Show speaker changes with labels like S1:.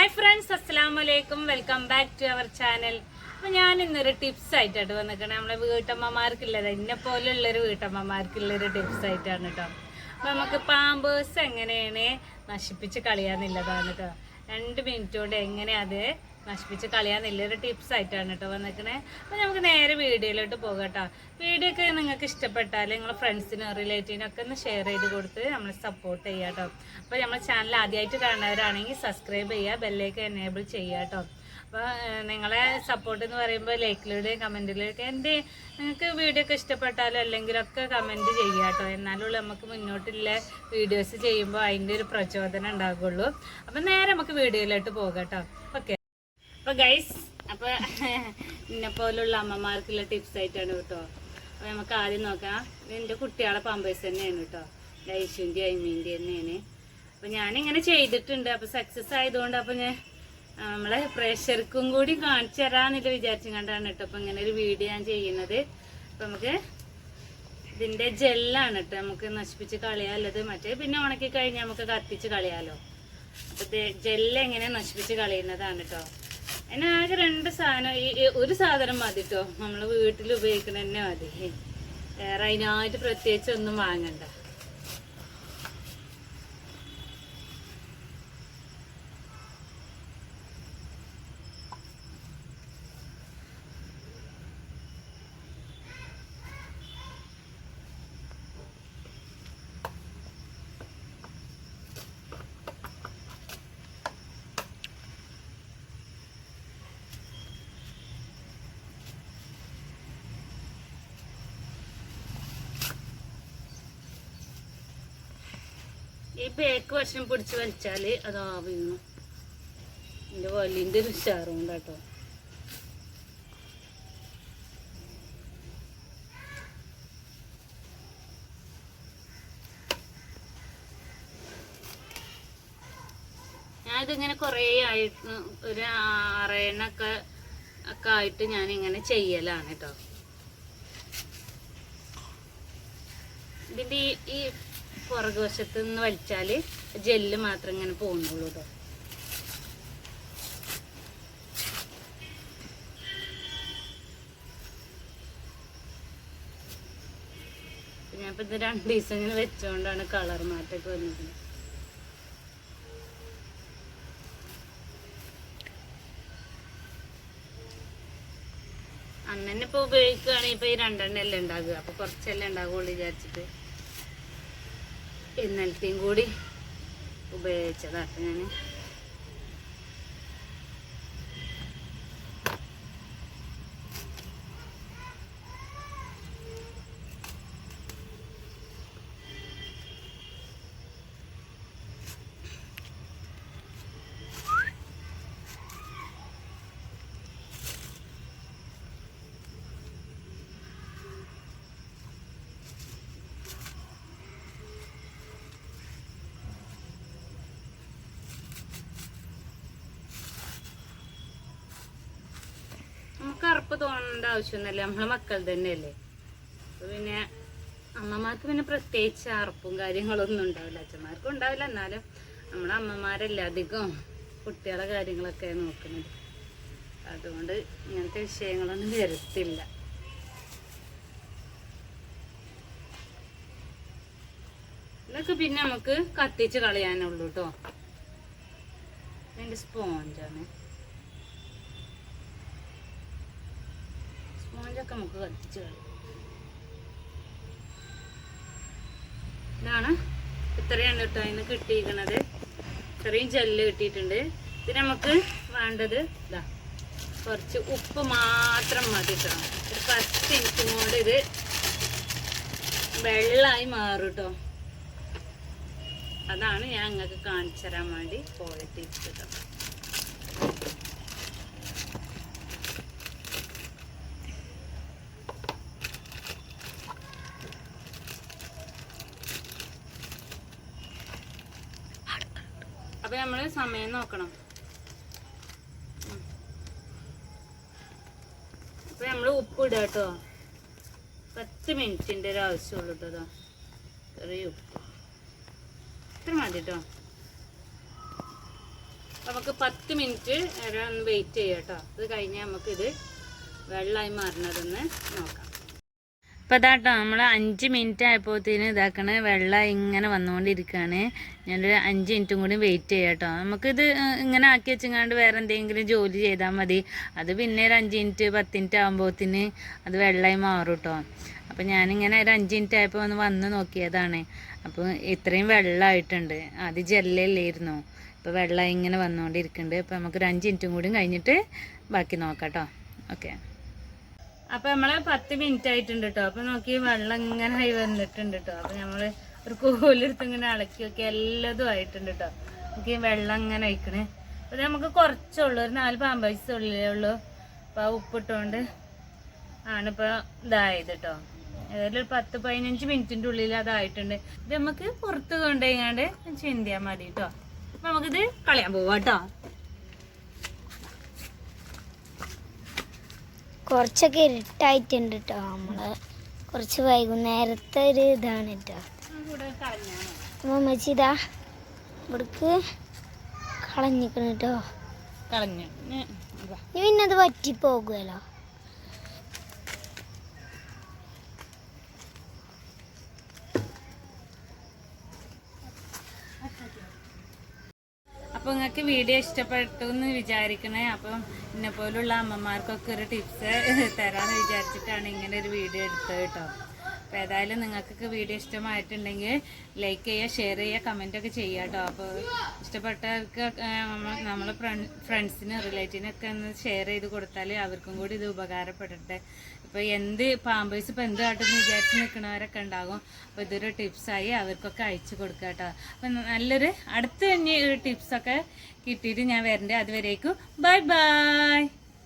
S1: Hi friends അസ്സാം വലൈക്കും welcome back to our channel അപ്പൊ ഞാൻ ഇന്നൊരു ടിപ്സ് ആയിട്ടാണ് വന്നിരിക്കണേ. നമ്മളെ വീട്ടമ്മമാർക്കുള്ളത് എന്നെ പോലുള്ളൊരു വീട്ടമ്മമാർക്കുള്ളൊരു ടിപ്സ് ആയിട്ടാണ് കേട്ടോ അപ്പൊ നമുക്ക് പാമ്പേഴ്സ് എങ്ങനെയാണ് നശിപ്പിച്ച് കളയാന്നുള്ളതാണ് കേട്ടോ രണ്ട് മിനിറ്റ് കൊണ്ട് എങ്ങനെ അത് നശിപ്പിച്ച് നല്ലൊരു ടിപ്സ് ആയിട്ടാണ് കേട്ടോ വന്നിരിക്കണേ. അപ്പൊ നമുക്ക് നേരെ വീഡിയോയിലോട്ട് പോകാം കേട്ടോ വീഡിയോ ഒക്കെ നിങ്ങൾക്ക് ഇഷ്ടപ്പെട്ടാൽ നിങ്ങളെ ഫ്രണ്ട്സിനും റിലേറ്റീവിനും ഒക്കെ ഒന്ന് ഷെയർ ചെയ്ത് കൊടുത്ത് നമ്മൾ സപ്പോർട്ട് ചെയ്യുക കേട്ടോ അപ്പോൾ നമ്മുടെ ചാനൽ ആദ്യമായിട്ട് കാണുന്നവരാണെങ്കിൽ സബ്സ്ക്രൈബ് ചെയ്യുക ബെല്ലേക്ക് എനേബിൾ ചെയ്യുക കേട്ടോ അപ്പോൾ നിങ്ങളെ സപ്പോർട്ട് എന്ന് പറയുമ്പോൾ ലൈക്കിലൂടെ കമന്റിലൂടെ എന്റെ നിങ്ങൾക്ക് വീഡിയോ ഒക്കെ ഇഷ്ടപ്പെട്ടാലോ അല്ലെങ്കിലൊക്കെ കമന്റ് ചെയ്യുക കേട്ടോ എന്നാലും നമുക്ക് മുന്നോട്ടുള്ള വീഡിയോസ് ചെയ്യുമ്പോൾ അതിന്റെ ഒരു പ്രചോദനം ഉണ്ടാകുള്ളൂ അപ്പം നേരെ നമുക്ക് വീഡിയോയിലോട്ട് പോകാം കേട്ടോ ഓക്കെ അപ്പോൾ ഗൈസ് അപ്പോൾ എന്നെ പോലുള്ള അമ്മമാർക്കുള്ള ടിപ്സ് ആയിട്ടാണ് കേട്ടോ. അപ്പോൾ നമുക്ക് ആദ്യം നോക്കാം. എന്റെ കുട്ടികളെ പമ്പേഴ്സ് തന്നെയാണ് കേട്ടോ. ലൈഷുന്റെ ഐമീന്റെ തന്നെയാണ്. അപ്പോൾ ഞാനിങ്ങനെ ചെയ്തിട്ടുണ്ട്. അപ്പോൾ സക്സസ് ആയതുകൊണ്ട് അപ്പോൾ ഞാൻ നമ്മളെ പ്രേക്ഷർക്കും കൂടി കാണിച്ചു തരാന്നില്ല വിചാരിച്ചും കണ്ടാണ് കേട്ടോ. അപ്പം ഇങ്ങനെ ഒരു വീഡിയോ ഞാൻ ചെയ്യുന്നത്. അപ്പോൾ നമുക്ക് ഇതിന്റെ ജെല്ലാണ് കേട്ടോ. നമുക്ക് നശിപ്പിച്ച് കളയാല്ലത് മറ്റേ പിന്നെ ഉണക്കി കഴിഞ്ഞാൽ നമുക്ക് കത്തിച്ച് കളയാലോ. അപ്പോൾ ജെല്ല് എങ്ങനെ നശിപ്പിച്ച് കളയുന്നതാണ് കേട്ടോ. അതിന് ആകെ രണ്ട് സാധനം. ഈ ഒരു സാധനം മതി കേട്ടോ. നമ്മൾ വീട്ടിൽ ഉപയോഗിക്കണ തന്നെ മതി. വേറെ അതിനായിട്ട് പ്രത്യേകിച്ച് ഒന്നും വാങ്ങണ്ട. ബേക്ക് വശം പിടിച്ച് വലിച്ചാൽ അത് ആവുന്നു. എന്റെ വലിന്റെ ഒരു ഉഷാറുണ്ട് കേട്ടോ. ഞാനിതിങ്ങനെ കുറേ ആയിട്ട് ഒരു ആറേണൊക്കെ ഒക്കെ ആയിട്ട് ഞാൻ ഇങ്ങനെ ചെയ്യലാണ് കേട്ടോ. ഇതിന്റെ ഈ പുറകു വശത്ത് നിന്ന് വലിച്ചാൽ ജെല്ല് മാത്രം ഇങ്ങനെ പോകുന്നുള്ളൂ കേട്ടോ ഞാനിപ്പോൾ ഇത് രണ്ട് ദിവസം ഇങ്ങനെ വെച്ചുകൊണ്ടാണ് കളർ മാറ്റൊക്കെ വന്നത്. അങ്ങനെ ഇപ്പോൾ ഇപ്പൊ ഉപയോഗിക്കുകയാണെങ്കിൽ ഇപ്പൊ ഈ രണ്ടെണ്ണം അല്ലേ ഉണ്ടാകുക അപ്പൊ കുറച്ചല്ലേ ഉണ്ടാകുള്ളൂ വിചാരിച്ചിട്ട്. ഇന്നലത്തെയും കൂടി ഉപയോഗിച്ചതാട്ടോ ഞാൻ നമുക്ക് അറപ്പ് തോന്നേണ്ട ആവശ്യമൊന്നുമില്ല. നമ്മളെ മക്കൾ തന്നെയല്ലേ. അപ്പൊ പിന്നെ അമ്മമാർക്ക് പിന്നെ പ്രത്യേകിച്ച് അറപ്പും കാര്യങ്ങളൊന്നും ഉണ്ടാവില്ല. അച്ഛന്മാർക്കും ഉണ്ടാവില്ല. എന്നാലും നമ്മളെ അമ്മമാരല്ലേ അധികം കുട്ടികളെ കാര്യങ്ങളൊക്കെ നോക്കുന്നത്. അതുകൊണ്ട് ഇങ്ങനത്തെ വിഷയങ്ങളൊന്നും വരത്തില്ല. ഇതൊക്കെ പിന്നെ നമുക്ക് കത്തിച്ച് കളയാനുള്ളൂ കേട്ടോ ഇതിന്റെ സ്പോഞ്ചാണ് സ്പോഞ്ചൊക്കെ നമുക്ക് കത്തിച്ച് കളയാം. ഇതാണ് ഇത്രയാണ് കേട്ടോ അതിന് കിട്ടിയിരിക്കുന്നത് ഇത്രയും ജെല്ല് കിട്ടിയിട്ടുണ്ട്. ഇത് നമുക്ക് വേണ്ടത് ഇതാ കുറച്ച് ഉപ്പ് മാത്രം മതി കേട്ടോ. ഒരു പത്ത് മിനിറ്റ് കൊണ്ട് ഇത് വെള്ളമായി മാറും കേട്ടോ. അതാണ് ഞാൻ നിങ്ങൾക്ക് കാണിച്ചു തരാൻ വേണ്ടി പോയിട്ട് കേട്ടോ അപ്പൊ നമ്മൾ സമയം നോക്കണം. അപ്പൊ നമ്മൾ ഉപ്പ് ഇടുക കേട്ടോ പത്ത് മിനിറ്റിന്റെ ഒരു ആവശ്യമുള്ളൂ കേട്ടോ ചെറിയ ഉപ്പ്. ഇത്ര മതി കേട്ടോ നമുക്ക് പത്ത് മിനിറ്റ് ഒന്ന് വെയിറ്റ് ചെയ്യാം കേട്ടോ അത് കഴിഞ്ഞാൽ നമുക്കിത് വെള്ളമായി മാറണതെന്ന് നോക്കാം. ഇപ്പം ഇതാട്ടോ നമ്മൾ അഞ്ച് മിനിറ്റ് ആയപ്പോഴത്തേന് ഇതാക്കണ വെള്ളം ഇങ്ങനെ വന്നുകൊണ്ടിരിക്കുകയാണ് ഞാനൊരു അഞ്ച് മിനിറ്റും കൂടി വെയിറ്റ് ചെയ്യാം കേട്ടോ നമുക്കിത് ഇങ്ങനെ ആക്കി വെച്ചങ്ങാണ്ട് വേറെ എന്തെങ്കിലും ജോലി ചെയ്താൽ മതി. അത് പിന്നെ ഒരു അഞ്ച് മിനിറ്റ് പത്ത് മിനിറ്റ് ആകുമ്പോഴത്തേന് അത് വെള്ളമായി മാറും കേട്ടോ അപ്പോൾ ഞാനിങ്ങനെ ഒരു അഞ്ച് മിനിറ്റ് ആയപ്പോൾ ഒന്ന് വന്ന് നോക്കിയതാണ്. അപ്പോൾ ഇത്രയും വെള്ളമായിട്ടുണ്ട് അത് ജെല്ലല്ലായിരുന്നു ഇപ്പോൾ വെള്ളം ഇങ്ങനെ വന്നുകൊണ്ടിരിക്കുന്നുണ്ട് അപ്പോൾ നമുക്കൊരു അഞ്ച് മിനിറ്റും കൂടി കഴിഞ്ഞിട്ട് ബാക്കി നോക്കാം കേട്ടോ ഓക്കെ അപ്പൊ നമ്മൾ പത്ത് മിനിറ്റ് ആയിട്ടുണ്ട് കേട്ടോ അപ്പൊ നോക്കി വെള്ളം ഇങ്ങനെ ആയി വന്നിട്ടുണ്ട് കേട്ടോ അപ്പൊ നമ്മൾ ഒരു കോലെടുത്ത് ഇങ്ങനെ ഇളക്കി നോക്കി എല്ലാതും ആയിട്ടുണ്ട് കേട്ടോ നമുക്ക് വെള്ളം ഇങ്ങനെ അയക്കണേ അപ്പൊ നമുക്ക് കുറച്ചുള്ളൂ ഒരു നാല് പാമ്പൈസ് ഉള്ളിലേ ഉള്ളൂ. അപ്പൊ ഉപ്പിട്ടുകൊണ്ട് ആണിപ്പോ ഇതായത് കേട്ടോ ഏതായാലും ഒരു പത്ത് പതിനഞ്ച് മിനിറ്റിന്റെ ഉള്ളിൽ അതായിട്ടുണ്ട്. ഇത് നമുക്ക് പുറത്ത് കൊണ്ടുപോയിങ്ങാണ്ട് ചിന്തിയാൽ മതി കേട്ടോ നമുക്കിത് കളയാൻ പോവാം
S2: കുറച്ചൊക്കെ ഇരുട്ടായിട്ടുണ്ട് കേട്ടോ നമ്മൾ. കുറച്ച് വൈകുന്നേരത്തെ ഒരു ഇതാണ് കേട്ടോ അമ്മച്ചി ഇതാ ഇവിടക്ക് കളഞ്ഞിക്കണ കേട്ടോ
S1: കളഞ്ഞു. ഇനി
S2: പിന്നെ അത് വറ്റിപ്പോകുമല്ലോ
S1: അപ്പൊ നിങ്ങൾക്ക് വീഡിയോ ഇഷ്ടപ്പെട്ടു എന്ന് വിചാരിക്കണേ. അപ്പം എന്നെ പോലുള്ള അമ്മമാർക്കൊക്കെ ഒരു ടിപ്സ് തരാന്ന് വിചാരിച്ചിട്ടാണ് ഇങ്ങനെ ഒരു വീഡിയോ എടുത്തത് കേട്ടോ. അപ്പൊ ഏതായാലും നിങ്ങൾക്കൊക്കെ വീഡിയോ ഇഷ്ടമായിട്ടുണ്ടെങ്കിൽ ലൈക്ക് ചെയ്യുക ഷെയർ ചെയ്യുക കമന്റൊക്കെ ചെയ്യുക കേട്ടോ അപ്പോൾ ഇഷ്ടപ്പെട്ടവർക്ക് നമ്മൾ ഫ്രണ്ട്സിന് റിലേറ്റീവിനൊക്കെ ഒന്ന് ഷെയർ ചെയ്ത് കൊടുത്താൽ അവർക്കും കൂടി ഇത് ഉപകാരപ്പെടട്ടെ. ഇപ്പോൾ എന്ത് പാമ്പേഴ്സ് ഇപ്പോൾ എന്ത് കാട്ടുമെന്ന് വിചാരിച്ച് നിൽക്കുന്നവരൊക്കെ ഉണ്ടാകും. അപ്പോൾ ഇതൊരു ടിപ്സായി അവർക്കൊക്കെ അയച്ചു കൊടുക്കുക കേട്ടോ അപ്പം നല്ലൊരു അടുത്ത് തന്നെ ഒരു ടിപ്സൊക്കെ കിട്ടിയിട്ട് ഞാൻ വരണ്ടേ. അതുവരേക്കും ബൈ ബൈ